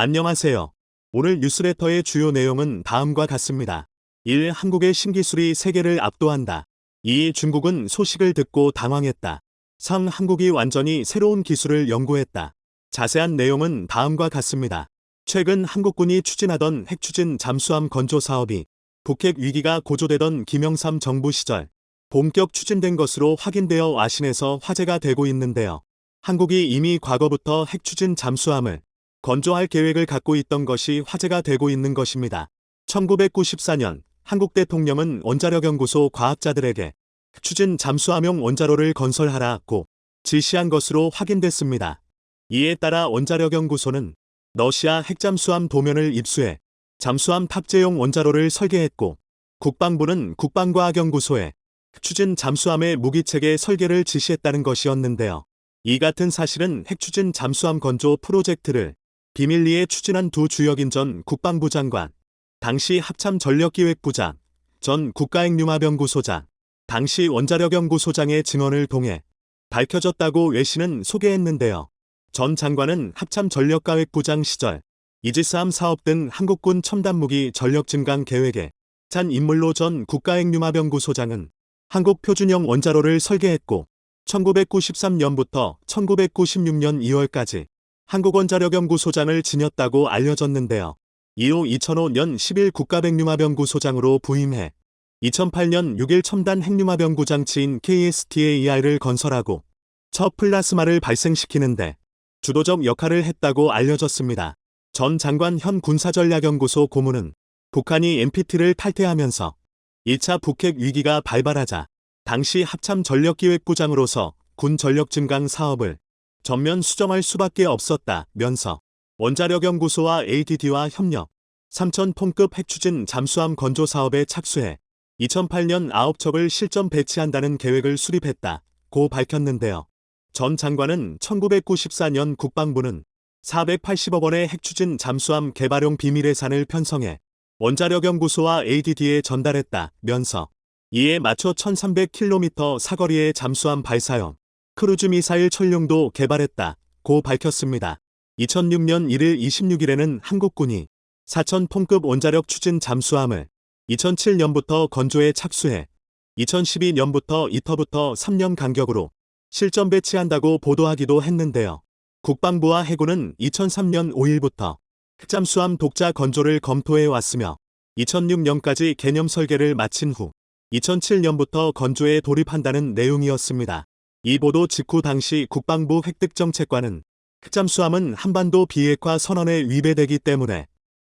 안녕하세요. 오늘 뉴스레터의 주요 내용은 다음과 같습니다. 1. 한국의 신기술이 세계를 압도한다. 2. 중국은 소식을 듣고 당황했다. 3. 한국이 완전히 새로운 기술을 연구했다. 자세한 내용은 다음과 같습니다. 최근 한국군이 추진하던 핵추진 잠수함 건조 사업이 북핵 위기가 고조되던 김영삼 정부 시절 본격 추진된 것으로 확인되어 와신에서 화제가 되고 있는데요. 한국이 이미 과거부터 핵추진 잠수함을 건조할 계획을 갖고 있던 것이 화제가 되고 있는 것입니다. 1994년 한국 대통령은 원자력연구소 과학자들에게 추진 잠수함용 원자로를 건설하라고 지시한 것으로 확인됐습니다. 이에 따라 원자력연구소는 러시아 핵잠수함 도면을 입수해 잠수함 탑재용 원자로를 설계했고 국방부는 국방과학연구소에 추진 잠수함의 무기체계 설계를 지시했다는 것이었는데요. 이 같은 사실은 핵추진 잠수함 건조 프로젝트를 비밀리에 추진한 두 주역인 전 국방부 장관, 당시 합참전력기획부장, 전 국가핵융합연구소장, 당시 원자력연구소장의 증언을 통해 밝혀졌다고 외신은 소개했는데요. 전 장관은 합참전력가획부장 시절 이지스함 사업 등 한국군 첨단무기 전력 증강 계획에 찬 인물로 전 국가핵융합연구소장은 한국 표준형 원자로를 설계했고 1993년부터 1996년 2월까지 한국원자력연구소장을 지녔다고 알려졌는데요. 이후 2005년 10일 국가백융합연구소장으로 부임해 2008년 6일 첨단 핵융합연구 장치인 KSTAER을 건설하고 첫 플라스마를 발생시키는데 주도적 역할을 했다고 알려졌습니다. 전 장관 현 군사전략연구소 고문은 북한이 NPT를 탈퇴하면서 1차 북핵 위기가 발발하자 당시 합참 전력기획부장으로서 군 전력 증강 사업을 전면 수정할 수밖에 없었다면서. 원자력 연구소와 ADD와 협력, 3,000톤급 핵추진 잠수함 건조 사업에 착수해. 2008년 9척을 실전 배치한다는 계획을 수립했다고 밝혔는데요. 전 장관은 1994년 국방부는 480억 원의 핵추진 잠수함 개발용 비밀 예산을 편성해 원자력 연구소와 ADD에 전달했다면서. 이에 맞춰 1300km 사거리의 잠수함 발사형 크루즈 미사일 천룡도 개발했다고 밝혔습니다. 2006년 1일 26일에는 한국군이 4,000톤급 원자력 추진 잠수함을 2007년부터 건조에 착수해 2012년부터 이터부터 3년 간격으로 실전 배치한다고 보도하기도 했는데요. 국방부와 해군은 2003년 5일부터 핵잠수함 독자 건조를 검토해 왔으며 2006년까지 개념 설계를 마친 후 2007년부터 건조에 돌입한다는 내용이었습니다. 이 보도 직후 당시 국방부 획득정책관은 핵잠수함은 한반도 비핵화 선언에 위배되기 때문에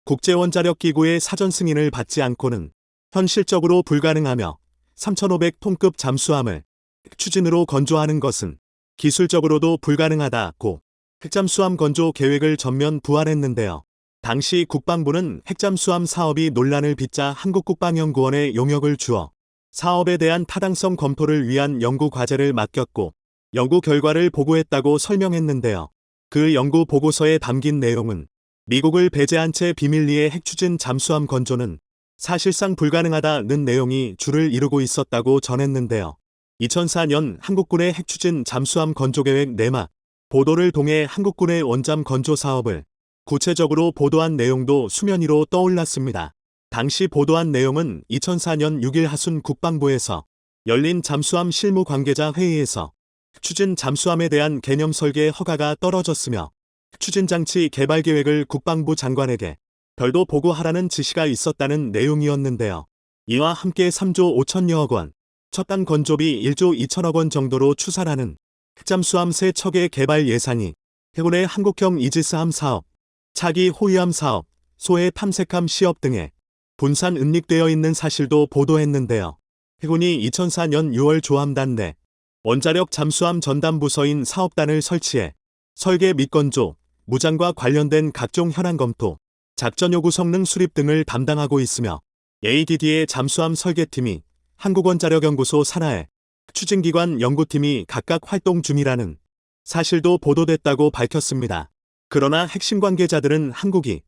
국제원자력기구의 사전 승인을 받지 않고는 현실적으로 불가능하며 3,500톤급 잠수함을 핵추진으로 건조하는 것은 기술적으로도 불가능하다고 핵잠수함 건조 계획을 전면 부활했는데요. 당시 국방부는 핵잠수함 사업이 논란을 빚자 한국국방연구원에 용역을 주어 사업에 대한 타당성 검토를 위한 연구 과제를 맡겼고 연구 결과를 보고했다고 설명했는데요. 그 연구 보고서에 담긴 내용은 미국을 배제한 채 비밀리에 핵추진 잠수함 건조는 사실상 불가능하다는 내용이 줄을 이루고 있었다고 전했는데요. 2004년 한국군의 핵추진 잠수함 건조 계획 내막 보도를 통해 한국군의 원잠 건조 사업을 구체적으로 보도한 내용도 수면 위로 떠올랐습니다. 당시 보도한 내용은 2004년 6일 하순 국방부에서 열린 잠수함 실무 관계자 회의에서 추진 잠수함에 대한 개념 설계 허가가 떨어졌으며 추진 장치 개발 계획을 국방부 장관에게 별도 보고하라는 지시가 있었다는 내용이었는데요. 이와 함께 3조 5천여억 원, 첫단 건조비 1조 2천억 원 정도로 추산하는 핵잠수함 세 척의 개발 예산이 해군의 한국형 이지스함 사업, 차기 호위함 사업, 소해 탐색함 시업 등에 분산 은닉되어 있는 사실도 보도했는데요. 해군이 2004년 6월 조함단 내 원자력 잠수함 전담 부서인 사업단을 설치해 설계 및 건조, 무장과 관련된 각종 현안 검토, 작전 요구 성능 수립 등을 담당하고 있으며 ADD의 잠수함 설계팀이 한국원자력연구소 산하에 추진기관 연구팀이 각각 활동 중이라는 사실도 보도됐다고 밝혔습니다. 그러나 핵심 관계자들은 한국이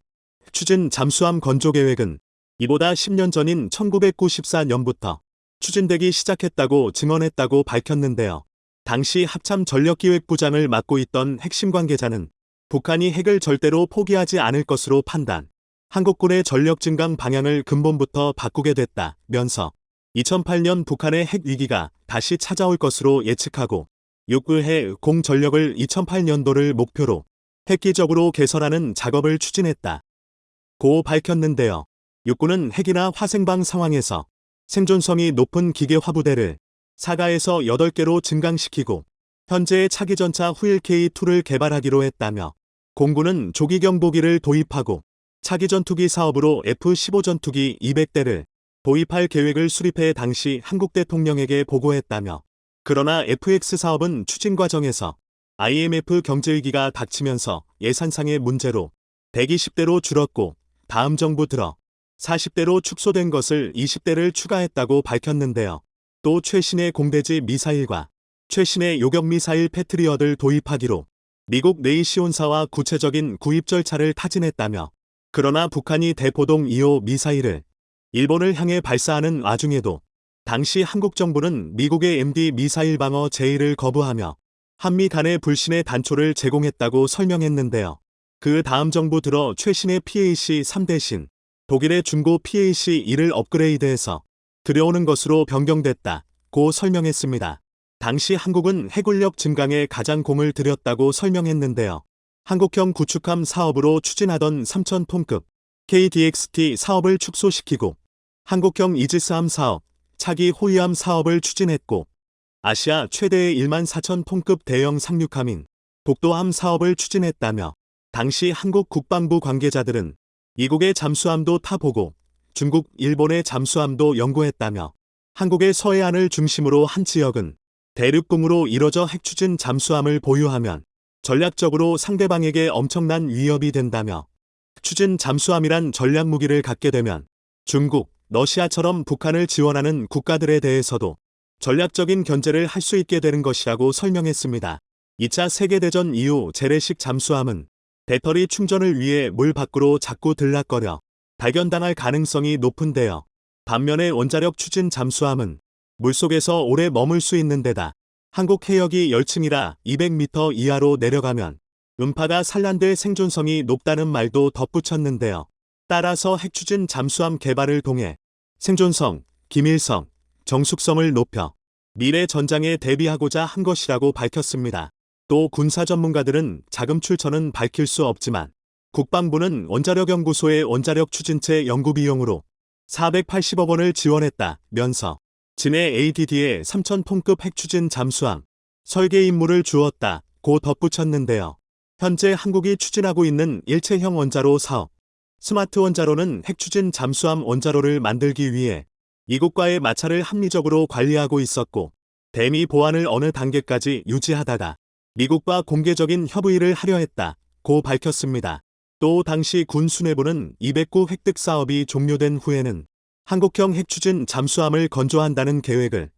추진 잠수함 건조 계획은 이보다 10년 전인 1994년부터 추진되기 시작했다고 증언했다고 밝혔는데요. 당시 합참 전력기획부장을 맡고 있던 핵심 관계자는 북한이 핵을 절대로 포기하지 않을 것으로 판단. 한국군의 전력 증강 방향을 근본부터 바꾸게 됐다면서 2008년 북한의 핵 위기가 다시 찾아올 것으로 예측하고 육구해 공전력을 2008년도를 목표로 획기적으로 개선하는 작업을 추진했다. 고 밝혔는데요. 육군은 핵이나 화생방 상황에서 생존성이 높은 기계 화부대를 4가에서 8개로 증강시키고 현재의 차기 전차 후일 K2를 개발하기로 했다며 공군은 조기 경보기를 도입하고 차기 전투기 사업으로 F-15 전투기 200대를 도입할 계획을 수립해 당시 한국 대통령에게 보고했다며 그러나 FX 사업은 추진 과정에서 IMF 경제위기가 닥치면서 예산상의 문제로 120대로 줄었고 다음 정부 들어 40대로 축소된 것을 20대를 추가했다고 밝혔는데요. 또 최신의 공대지 미사일과 최신의 요격 미사일 패트리어를 도입하기로 미국 네이시온사와 구체적인 구입 절차를 타진했다며 그러나 북한이 대포동 2호 미사일을 일본을 향해 발사하는 와중에도 당시 한국 정부는 미국의 MD 미사일 방어 제의를 거부하며 한미 간의 불신의 단초를 제공했다고 설명했는데요. 그 다음 정부 들어 최신의 PAC-3 대신 독일의 중고 PAC-1을 업그레이드해서 들여오는 것으로 변경됐다 고 설명했습니다. 당시 한국은 해군력 증강에 가장 공을 들였다고 설명했는데요. 한국형 구축함 사업으로 추진하던 3,000톤급 KDXT 사업을 축소시키고 한국형 이지스함 사업, 차기 호위함 사업을 추진했고 아시아 최대의 1만 4천 톤급 대형 상륙함인 독도함 사업을 추진했다며 당시 한국 국방부 관계자들은 이국의 잠수함도 타보고 중국, 일본의 잠수함도 연구했다며 한국의 서해안을 중심으로 한 지역은 대륙공으로 이뤄져 핵추진 잠수함을 보유하면 전략적으로 상대방에게 엄청난 위협이 된다며 추진 잠수함이란 전략 무기를 갖게 되면 중국, 러시아처럼 북한을 지원하는 국가들에 대해서도 전략적인 견제를 할 수 있게 되는 것이라고 설명했습니다. 2차 세계대전 이후 재래식 잠수함은 배터리 충전을 위해 물 밖으로 자꾸 들락거려 발견당할 가능성이 높은데요. 반면에 원자력 추진 잠수함은 물속에서 오래 머물 수 있는 데다 한국 해역이 열층이라 200m 이하로 내려가면 음파가 산란될 생존성이 높다는 말도 덧붙였는데요. 따라서 핵추진 잠수함 개발을 통해 생존성, 기밀성, 정숙성을 높여 미래 전장에 대비하고자 한 것이라고 밝혔습니다. 또 군사 전문가들은 자금 출처는 밝힐 수 없지만 국방부는 원자력 연구소의 원자력 추진체 연구 비용으로 480억 원을 지원했다면서 진해 ADD에 3,000톤급 핵추진 잠수함 설계 임무를 주었다 고 덧붙였는데요. 현재 한국이 추진하고 있는 일체형 원자로 사업 스마트 원자로는 핵추진 잠수함 원자로를 만들기 위해 이국과의 마찰을 합리적으로 관리하고 있었고 대미 보안을 어느 단계까지 유지하다가 미국과 공개적인 협의를 하려 했다 고 밝혔습니다. 또 당시 군 수뇌부는 209 획득 사업이 종료된 후에는 한국형 핵추진 잠수함을 건조한다는 계획을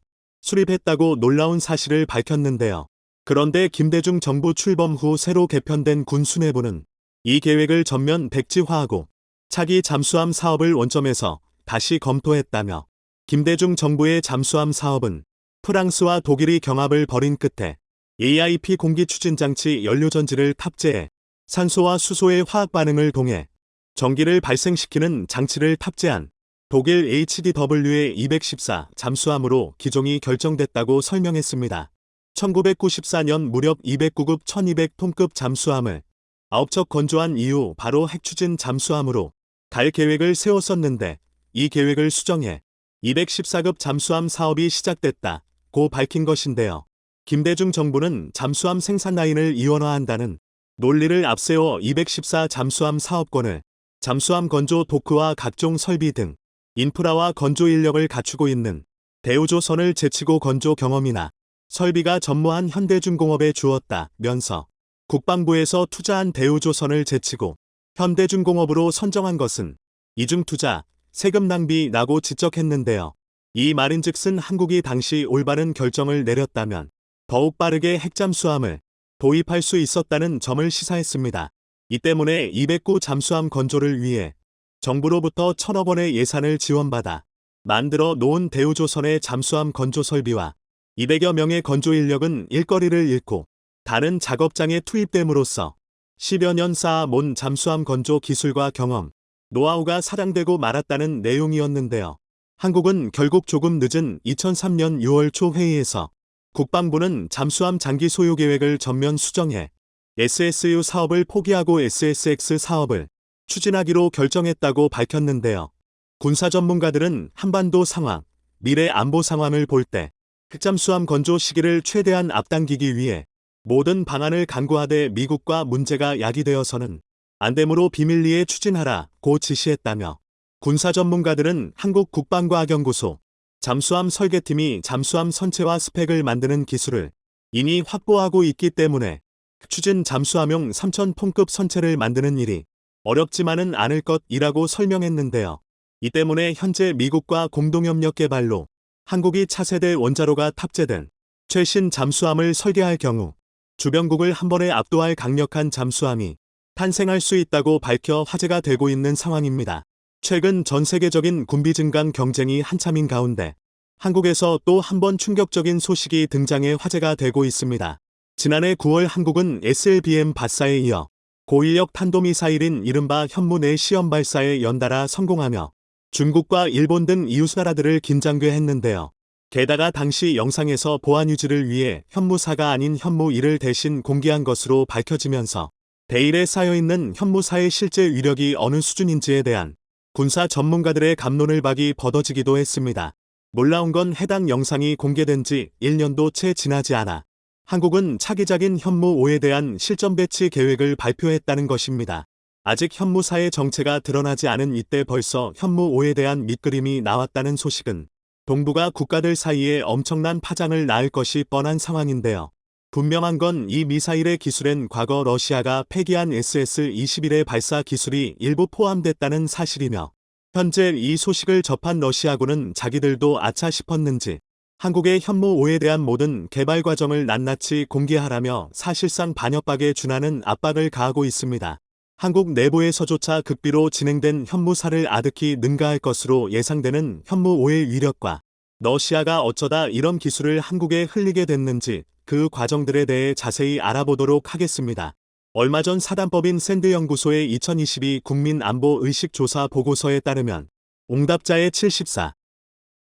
수립했다고 놀라운 사실을 밝혔는데요. 그런데 김대중 정부 출범 후 새로 개편된 군 수뇌부는 이 계획을 전면 백지화하고 차기 잠수함 사업을 원점에서 다시 검토했다며 김대중 정부의 잠수함 사업은 프랑스와 독일이 경합을 벌인 끝에 AIP 공기 추진 장치 연료 전지를 탑재해 산소와 수소의 화학 반응을 통해 전기를 발생시키는 장치를 탑재한 독일 HDW의 214 잠수함으로 기종이 결정됐다고 설명했습니다. 1994년 무렵 209급 1200톤급 잠수함을 9척 건조한 이후 바로 핵추진 잠수함으로 갈 계획을 세웠었는데 이 계획을 수정해 214급 잠수함 사업이 시작됐다 고 밝힌 것인데요. 김대중 정부는 잠수함 생산 라인을 이원화한다는 논리를 앞세워 214 잠수함 사업권을 잠수함 건조 도크와 각종 설비 등 인프라와 건조 인력을 갖추고 있는 대우조선을 제치고 건조 경험이나 설비가 전무한 현대중공업에 주었다면서 국방부에서 투자한 대우조선을 제치고 현대중공업으로 선정한 것은 이중 투자, 세금 낭비라고 지적했는데요. 이 말인즉슨 한국이 당시 올바른 결정을 내렸다면 더욱 빠르게 핵잠수함을 도입할 수 있었다는 점을 시사했습니다. 이 때문에 209 잠수함 건조를 위해 정부로부터 천억 원의 예산을 지원받아 만들어 놓은 대우조선의 잠수함 건조 설비와 200여 명의 건조 인력은 일거리를 잃고 다른 작업장에 투입됨으로써 10여 년 쌓아 몬 잠수함 건조 기술과 경험, 노하우가 사장되고 말았다는 내용이었는데요. 한국은 결국 조금 늦은 2003년 6월 초 회의에서 국방부는 잠수함 장기 소유 계획을 전면 수정해 SSU 사업을 포기하고 SSX 사업을 추진하기로 결정했다고 밝혔는데요. 군사 전문가들은 한반도 상황, 미래 안보 상황을 볼 때 핵잠수함 건조 시기를 최대한 앞당기기 위해 모든 방안을 강구하되 미국과 문제가 야기되어서는 안됨으로 비밀리에 추진하라고 지시했다며 군사 전문가들은 한국 국방과학연구소 잠수함 설계팀이 잠수함 선체와 스펙을 만드는 기술을 이미 확보하고 있기 때문에 추진 잠수함용 3000톤급 선체를 만드는 일이 어렵지만은 않을 것이라고 설명했는데요. 이 때문에 현재 미국과 공동협력 개발로 한국이 차세대 원자로가 탑재된 최신 잠수함을 설계할 경우 주변국을 한 번에 압도할 강력한 잠수함이 탄생할 수 있다고 밝혀 화제가 되고 있는 상황입니다. 최근 전 세계적인 군비 증강 경쟁이 한참인 가운데 한국에서 또 한 번 충격적인 소식이 등장해 화제가 되고 있습니다. 지난해 9월 한국은 SLBM 발사에 이어 고인력 탄도미사일인 이른바 현무 내 시험 발사에 연달아 성공하며 중국과 일본 등 이웃 나라들을 긴장게 했는데요. 게다가 당시 영상에서 보안 유지를 위해 현무사가 아닌 현무1을 대신 공개한 것으로 밝혀지면서 대일에 쌓여있는 현무사의 실제 위력이 어느 수준인지에 대한 군사 전문가들의 감론을 박이 벌어지기도 했습니다. 놀라운 건 해당 영상이 공개된 지 1년도 채 지나지 않아 한국은 차기작인 현무 5에 대한 실전 배치 계획을 발표했다는 것입니다. 아직 현무사의 정체가 드러나지 않은 이때 벌써 현무 5에 대한 밑그림이 나왔다는 소식은 동북아 국가들 사이에 엄청난 파장을 낳을 것이 뻔한 상황인데요. 분명한 건 이 미사일의 기술엔 과거 러시아가 폐기한 SS-21의 발사 기술이 일부 포함됐다는 사실이며 현재 이 소식을 접한 러시아군은 자기들도 아차 싶었는지 한국의 현무5에 대한 모든 개발 과정을 낱낱이 공개하라며 사실상 반협박에 준하는 압박을 가하고 있습니다. 한국 내부에서조차 극비로 진행된 현무사를 아득히 능가할 것으로 예상되는 현무5의 위력과 러시아가 어쩌다 이런 기술을 한국에 흘리게 됐는지 그 과정들에 대해 자세히 알아보도록 하겠습니다. 얼마 전 사단법인 샌드 연구소의 2022 국민안보 의식조사 보고서에 따르면 응답자의 74,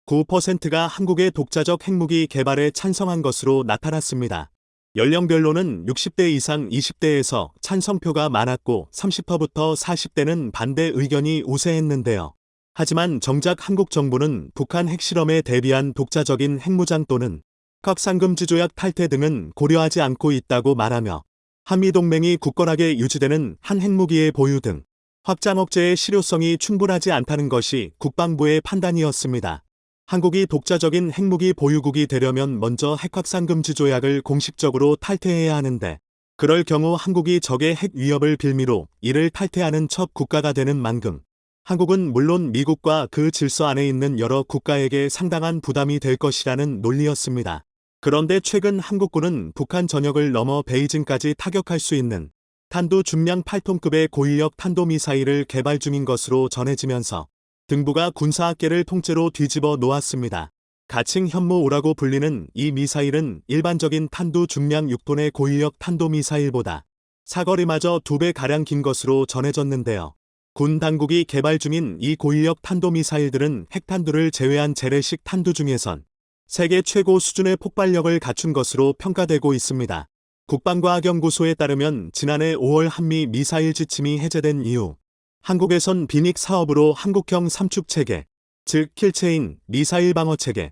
9%가 한국의 독자적 핵무기 개발에 찬성한 것으로 나타났습니다. 연령별로는 60대 이상 20대에서 찬성표가 많았고 30%부터 40대는 반대 의견이 우세했는데요. 하지만 정작 한국 정부는 북한 핵실험에 대비한 독자적인 핵무장 또는 核상금지 조약 탈퇴 등은 고려하지 않고 있다고 말하며 한미동맹이 굳건하게 유지되는 한 핵무기의 보유 등 확장 억제의 실효성이 충분하지 않다는 것이 국방부의 판단이었습니다. 한국이 독자적인 핵무기 보유국이 되려면 먼저 핵확산금지 조약을 공식적으로 탈퇴해야 하는데 그럴 경우 한국이 적의 핵 위협을 빌미로 이를 탈퇴하는 첫 국가가 되는 만큼 한국은 물론 미국과 그 질서 안에 있는 여러 국가에게 상당한 부담이 될 것이라는 논리였습니다. 그런데 최근 한국군은 북한 전역을 넘어 베이징까지 타격할 수 있는 탄도 중량 8톤급의 고인력 탄도미사일을 개발 중인 것으로 전해지면서 등부가 군사학계를 통째로 뒤집어 놓았습니다. 가칭 현무5라고 불리는 이 미사일은 일반적인 탄두 중량 6톤의 고인력 탄도미사일보다 사거리마저 2배가량 긴 것으로 전해졌는데요. 군 당국이 개발 중인 이 고인력 탄도미사일들은 핵탄두를 제외한 재래식 탄두 중에선 세계 최고 수준의 폭발력을 갖춘 것으로 평가되고 있습니다. 국방과학연구소에 따르면 지난해 5월 한미 미사일 지침이 해제된 이후 한국에선 비닉 사업으로 한국형 삼축 체계, 즉 킬체인 미사일 방어 체계,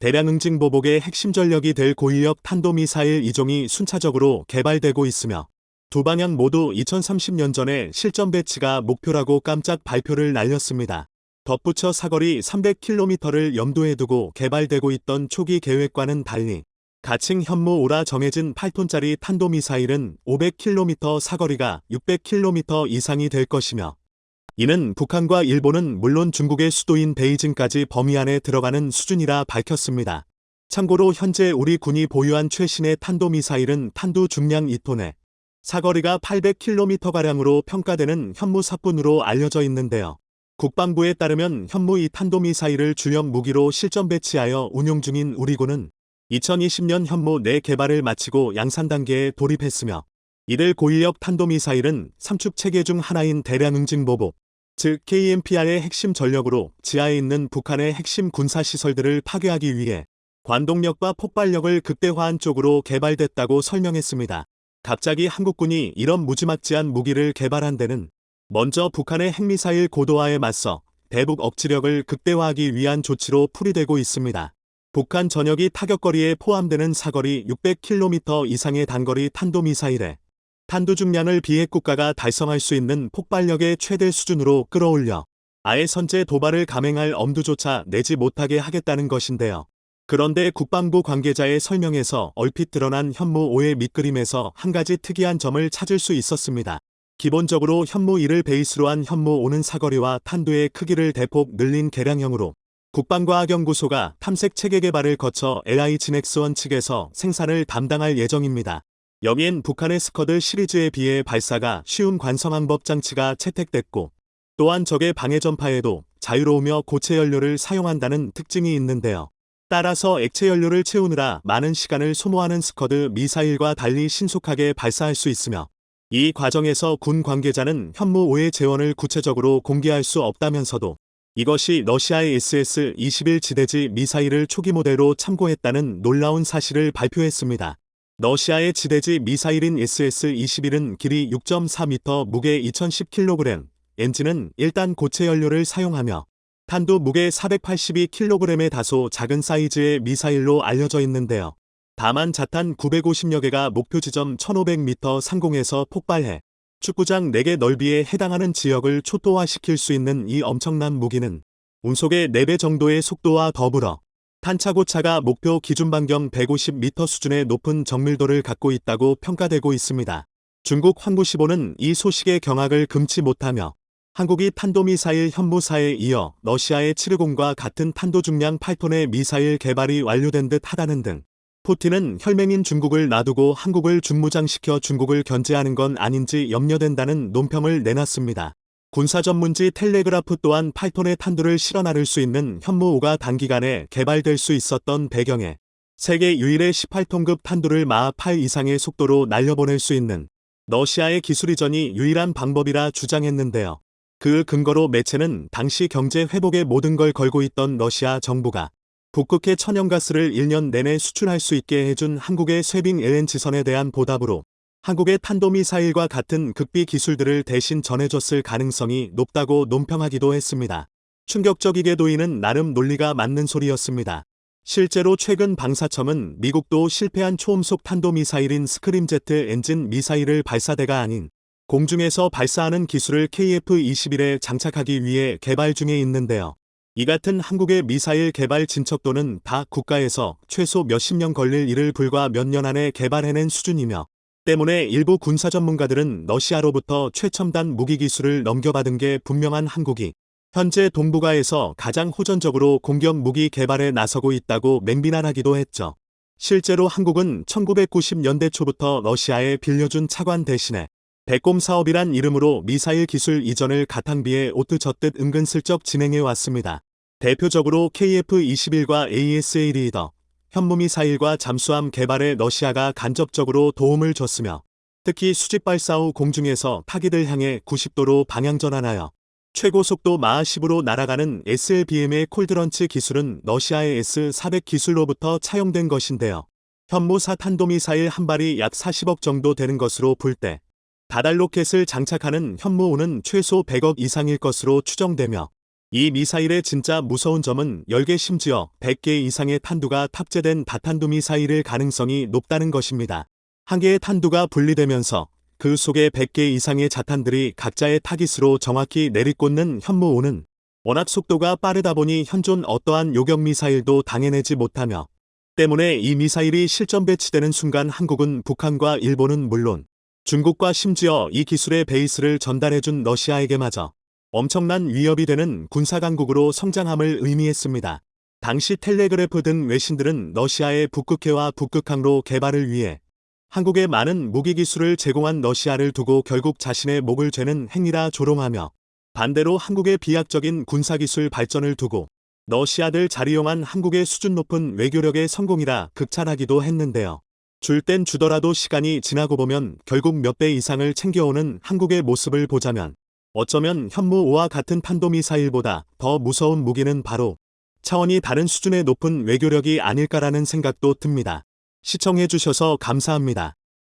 대량 응징 보복의 핵심 전력이 될 고인력 탄도미사일 이종이 순차적으로 개발되고 있으며 두 방향 모두 2030년 전에 실전 배치가 목표라고 깜짝 발표를 날렸습니다. 덧붙여 사거리 300km를 염두에 두고 개발되고 있던 초기 계획과는 달리 가칭 현무5라 정해진 8톤짜리 탄도미사일은 500km 사거리가 600km 이상이 될 것이며 이는 북한과 일본은 물론 중국의 수도인 베이징까지 범위 안에 들어가는 수준이라 밝혔습니다. 참고로 현재 우리 군이 보유한 최신의 탄도미사일은 탄두 중량 2톤에 사거리가 800km가량으로 평가되는 현무 사뿐으로 알려져 있는데요. 국방부에 따르면 현무 이 탄도미사일을 주력 무기로 실전 배치하여 운용 중인 우리 군은 2020년 현무 내 개발을 마치고 양산 단계에 돌입했으며 이들 고인력 탄도미사일은 삼축 체계 중 하나인 대량 응징 보복, 즉 KMPR의 핵심 전력으로 지하에 있는 북한의 핵심 군사 시설들을 파괴하기 위해 관동력과 폭발력을 극대화한 쪽으로 개발됐다고 설명했습니다. 갑자기 한국군이 이런 무지막지한 무기를 개발한 데는 먼저 북한의 핵미사일 고도화에 맞서 대북 억지력을 극대화하기 위한 조치로 풀이되고 있습니다. 북한 전역이 타격거리에 포함되는 사거리 600km 이상의 단거리 탄도미사일에 탄두 중량을 비핵 국가가 달성할 수 있는 폭발력의 최대 수준으로 끌어올려 아예 선제 도발을 감행할 엄두조차 내지 못하게 하겠다는 것인데요. 그런데 국방부 관계자의 설명에서 얼핏 드러난 현무 5의 밑그림에서 한 가지 특이한 점을 찾을 수 있었습니다. 기본적으로 현무 1을 베이스로 한 현무 5는 사거리와 탄두의 크기를 대폭 늘린 개량형으로 국방과학연구소가 탐색 체계 개발을 거쳐 LI 진엑스원 측에서 생산을 담당할 예정입니다. 여기엔 북한의 스커드 시리즈에 비해 발사가 쉬운 관성항법 장치가 채택됐고 또한 적의 방해 전파에도 자유로우며 고체 연료를 사용한다는 특징이 있는데요. 따라서 액체 연료를 채우느라 많은 시간을 소모하는 스커드 미사일과 달리 신속하게 발사할 수 있으며 이 과정에서 군 관계자는 현무 5의 재원을 구체적으로 공개할 수 없다면서도 이것이 러시아의 SS-21 지대지 미사일을 초기 모델로 참고했다는 놀라운 사실을 발표했습니다. 러시아의 지대지 미사일인 SS-21은 길이 6.4m, 무게 2010kg, 엔진은 일단 고체 연료를 사용하며 탄도 무게 482kg의 다소 작은 사이즈의 미사일로 알려져 있는데요. 다만 자탄 950여 개가 목표 지점 1500m 상공에서 폭발해 축구장 4개 넓이에 해당하는 지역을 초토화시킬 수 있는 이 엄청난 무기는 운속의 4배 정도의 속도와 더불어 탄차고차가 목표 기준 반경 150m 수준의 높은 정밀도를 갖고 있다고 평가되고 있습니다. 중국 환구15는 이 소식에 경악을 금치 못하며 한국이 탄도미사일 현무사에 이어 러시아의 720과 같은 탄도 중량 8톤의 미사일 개발이 완료된 듯 하다는 등 푸틴은 혈맹인 중국을 놔두고 한국을 중무장시켜 중국을 견제하는 건 아닌지 염려된다는 논평을 내놨습니다. 군사 전문지 텔레그라프 또한 8톤의 탄두를 실어 나를 수 있는 현무5가 단기간에 개발될 수 있었던 배경에 세계 유일의 18톤급 탄두를 마하 8 이상의 속도로 날려보낼 수 있는 러시아의 기술 이전이 유일한 방법이라 주장했는데요. 그 근거로 매체는 당시 경제 회복에 모든 걸 걸고 있던 러시아 정부가 북극해 천연가스를 1년 내내 수출할 수 있게 해준 한국의 쇠빙 LNG선에 대한 보답으로 한국의 탄도미사일과 같은 극비 기술들을 대신 전해줬을 가능성이 높다고 논평하기도 했습니다. 충격적이게도 이는 나름 논리가 맞는 소리였습니다. 실제로 최근 방사청은 미국도 실패한 초음속 탄도미사일인 스크림제트 엔진 미사일을 발사대가 아닌 공중에서 발사하는 기술을 KF-21에 장착하기 위해 개발 중에 있는데요. 이 같은 한국의 미사일 개발 진척도는 다 국가에서 최소 몇십 년 걸릴 일을 불과 몇 년 안에 개발해낸 수준이며 때문에 일부 군사 전문가들은 러시아로부터 최첨단 무기 기술을 넘겨받은 게 분명한 한국이 현재 동북아에서 가장 호전적으로 공격 무기 개발에 나서고 있다고 맹비난하기도 했죠. 실제로 한국은 1990년대 초부터 러시아에 빌려준 차관 대신에 백곰 사업이란 이름으로 미사일 기술 이전을 가탕비에 오트 젓듯 은근슬쩍 진행해 왔습니다. 대표적으로 KF-21과 ASA 리더, 현무미사일과 잠수함 개발에 러시아가 간접적으로 도움을 줬으며 특히 수직 발사 후 공중에서 타깃을 향해 90도로 방향 전환하여 최고 속도 마하 10으로 날아가는 SLBM의 콜드런치 기술은 러시아의 S-400 기술로부터 차용된 것인데요. 현무사 탄도미사일 한 발이 약 40억 정도 되는 것으로 볼 때 다달 로켓을 장착하는 현무호는 최소 100억 이상일 것으로 추정되며 이 미사일의 진짜 무서운 점은 10개 심지어 100개 이상의 탄두가 탑재된 다탄두 미사일일 가능성이 높다는 것입니다. 한 개의 탄두가 분리되면서 그 속에 100개 이상의 자탄들이 각자의 타깃으로 정확히 내리꽂는 현무호는 워낙 속도가 빠르다 보니 현존 어떠한 요격 미사일도 당해내지 못하며 때문에 이 미사일이 실전 배치되는 순간 한국은 북한과 일본은 물론 중국과 심지어 이 기술의 베이스를 전달해준 러시아에게마저 엄청난 위협이 되는 군사강국으로 성장함을 의미했습니다. 당시 텔레그래프 등 외신들은 러시아의 북극해와 북극항로 개발을 위해 한국에 많은 무기 기술을 제공한 러시아를 두고 결국 자신의 목을 죄는 행위라 조롱하며 반대로 한국의 비약적인 군사기술 발전을 두고 러시아들 잘 이용한 한국의 수준 높은 외교력의 성공이라 극찬하기도 했는데요. 줄 땐 주더라도 시간이 지나고 보면 결국 몇 배 이상을 챙겨오는 한국의 모습을 보자면 어쩌면 현무5와 같은 탄도미사일보다 더 무서운 무기는 바로 차원이 다른 수준의 높은 외교력이 아닐까라는 생각도 듭니다. 시청해주셔서 감사합니다.